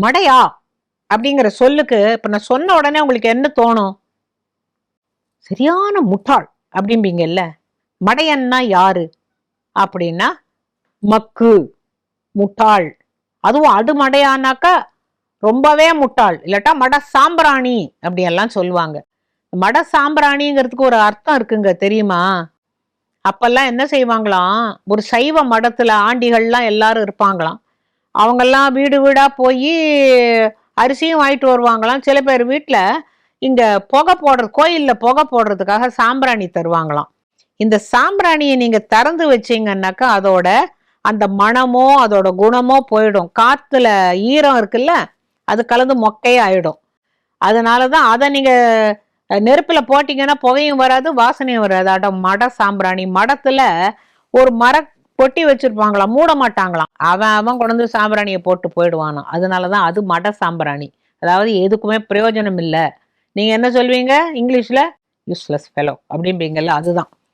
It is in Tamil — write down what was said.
மடையா அப்படிங்கிற சொல்லுக்கு இப்ப நான் சொன்ன உடனே உங்களுக்கு என்ன தோணும்? சரியான முட்டாள் அப்படிம்பீங்கல்ல. மடையன்னா யாரு? அப்படின்னா மக்கு முட்டாள். அதுவும் அது மடையானாக்க ரொம்பவே முட்டாள். இல்லாட்டா மட சாம்பிராணி அப்படியெல்லாம் சொல்லுவாங்க. மட சாம்பிராணிங்கிறதுக்கு ஒரு அர்த்தம் இருக்குங்க தெரியுமா? அப்பெல்லாம் என்ன செய்வாங்களாம்? ஒரு சைவ மடத்துல ஆண்டிகள்லாம் எல்லாரும் இருப்பாங்களாம். அவங்கெல்லாம் வீடு வீடாக போய் அரிசியும் வாங்கிட்டு வருவாங்களாம். சில பேர் வீட்டில் இங்கே புகை போடுற கோயிலில் புகை போடுறதுக்காக சாம்பிராணி தருவாங்களாம். இந்த சாம்பிராணியை நீங்கள் திறந்து வச்சீங்கன்னாக்கா அதோட அந்த மணமோ அதோட குணமோ போயிடும். காற்றுல ஈரம் இருக்குல்ல அது கலந்து மொக்கையே ஆயிடும். அதனால தான் அதை நீங்கள் நெருப்பில் போட்டிங்கன்னா புகையும் வராது வாசனையும் வராது. அட மட சாம்பிராணி. மடத்தில் ஒரு மர கொட்டி வச்சிருப்பாங்களாம் மூட மாட்டாங்களாம் அவன் அவன் கொண்டு வந்து சாம்பிராணியை போட்டு போயிடுவானாம் அதனாலதான் அது மட சாம்பிராணி. அதாவது எதுக்குமே பிரயோஜனம் இல்லை நீங்க என்ன சொல்வீங்க? இங்கிலீஷ்ல யூஸ்லெஸ் ஃபெலோ அப்படிம்பீங்கல்ல அதுதான்.